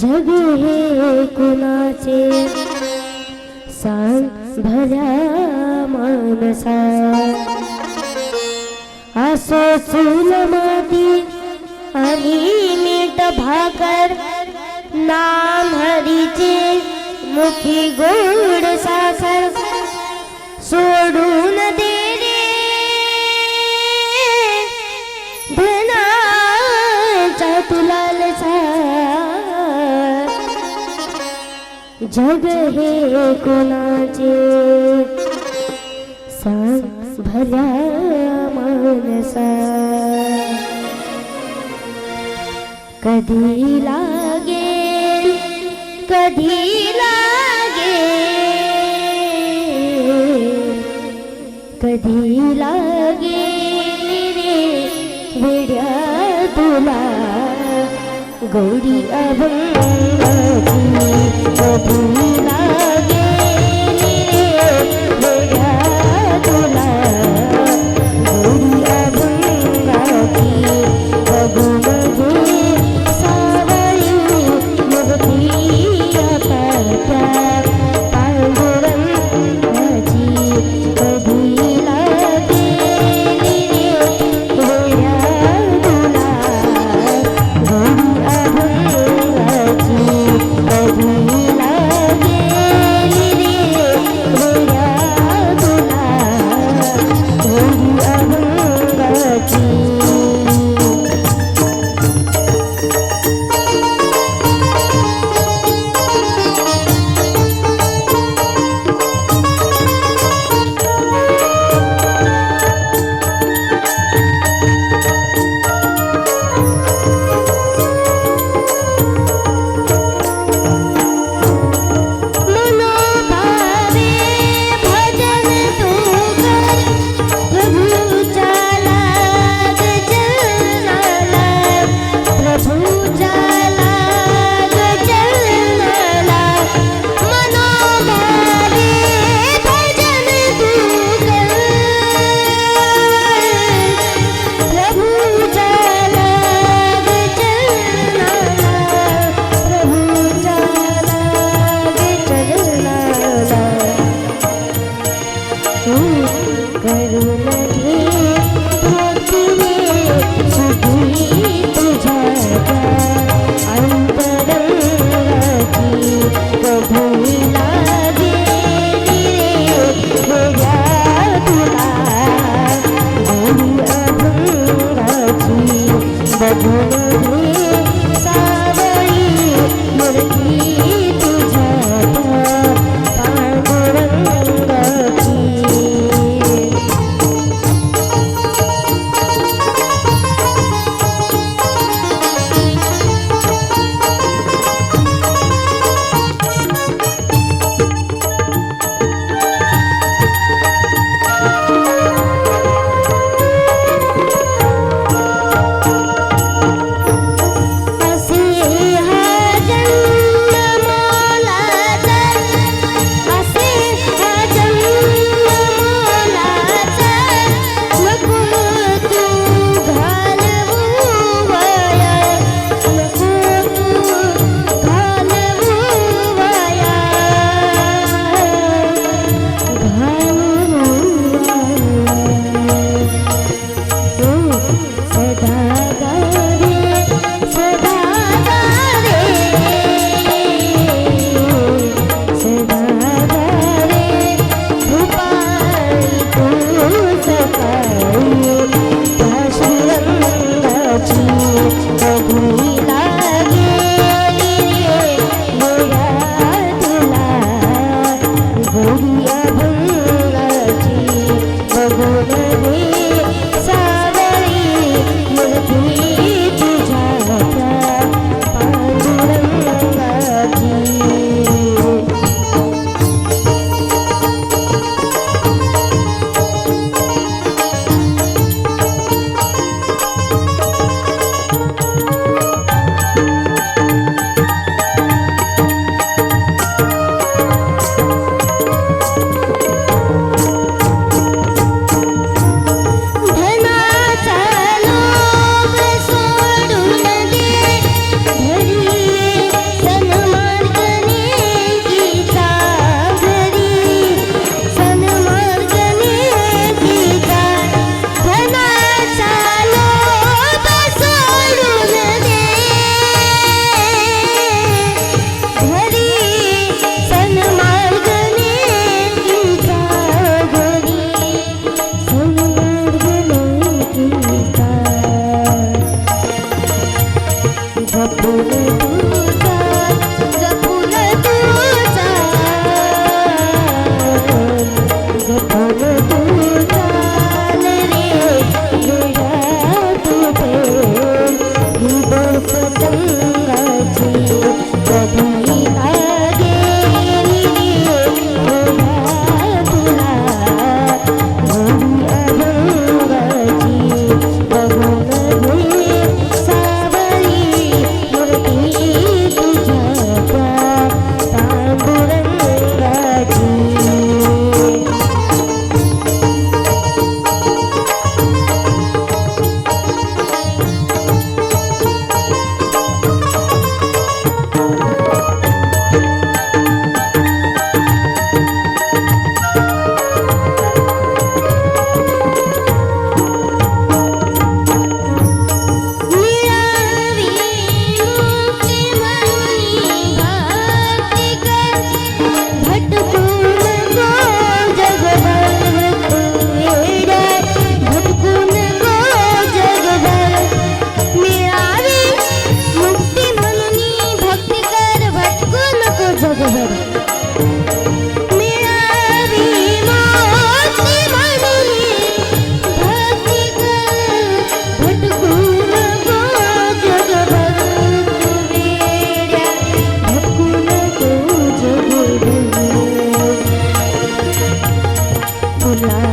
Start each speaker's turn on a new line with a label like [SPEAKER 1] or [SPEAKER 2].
[SPEAKER 1] जग हे कुणाचे? सांग भल्या मानसा असो चूल माती आणि मीठ भाकर नाम हरीचे मुखी गोड साखर. सोडून दे जग हे कोणाचे? सांग भल्या मानसा. कधी लागे कधी लागे कधी लागे रे वेड्या तुला? গৌরী অবঙ্গী to সপনে ভোলা